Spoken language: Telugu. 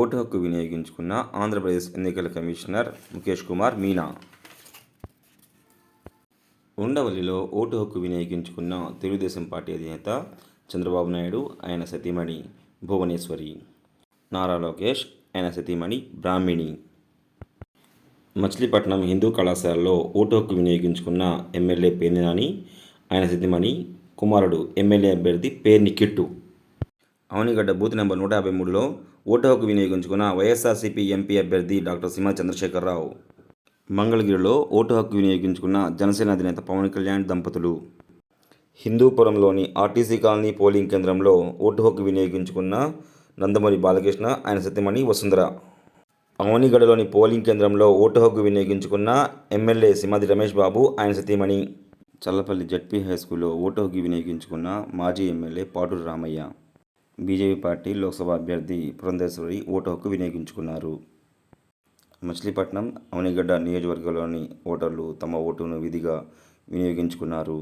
ఓటు హక్కు వినియోగించుకున్న ఆంధ్రప్రదేశ్ ఎన్నికల కమిషనర్ ముఖేష్ కుమార్ మీనా. ఉండవల్లిలో ఓటు హక్కు వినియోగించుకున్న తెలుగుదేశం పార్టీ అధినేత చంద్రబాబు నాయుడు ఆయన సతీమణి భువనేశ్వరి. నారా లోకేష్ ఆయన సతీమణి బ్రాహ్మిణి. మచిలీపట్నం హిందూ కళాశాలలో ఓటు హక్కు వినియోగించుకున్న ఎమ్మెల్యే పేర్నినాని ఆయన సతీమణి కుమారుడు ఎమ్మెల్యే అభ్యర్థి పేర్ని కిట్టు. అవనిగడ్డ బూత్ నెంబర్ నూట యాభై మూడులో ఓటు హక్కు వినియోగించుకున్న వైఎస్ఆర్సీపీ ఎంపీ అభ్యర్థి డాక్టర్ సీమా చంద్రశేఖరరావు. మంగళగిరిలో ఓటు హక్కు వినియోగించుకున్న జనసేన అధినేత పవన్ కళ్యాణ్ దంపతులు. హిందూపురంలోని ఆర్టీసీ కాలనీ పోలింగ్ కేంద్రంలో ఓటు హక్కు వినియోగించుకున్న నందమూరి బాలకృష్ణ ఆయన సత్యమణి వసుంధర. అవనిగడలోని పోలింగ్ కేంద్రంలో ఓటు హక్కు వినియోగించుకున్న ఎమ్మెల్యే సిమాది రమేష్ బాబు ఆయన సతీమణి చల్లపల్లి జడ్పీ హై స్కూల్లో ఓటు హక్కు వినియోగించుకున్న మాజీ MLA Paturu Ramaiah. BJP party Lok Sabha అభ్యర్థి పురంధేశ్వరి ఓటు హక్కు వినియోగించుకున్నారు. మచిలీపట్నం అవనిగడ్డ నియోజకవర్గంలోని ఓటర్లు తమ ఓటును విధిగా వినియోగించుకున్నారు.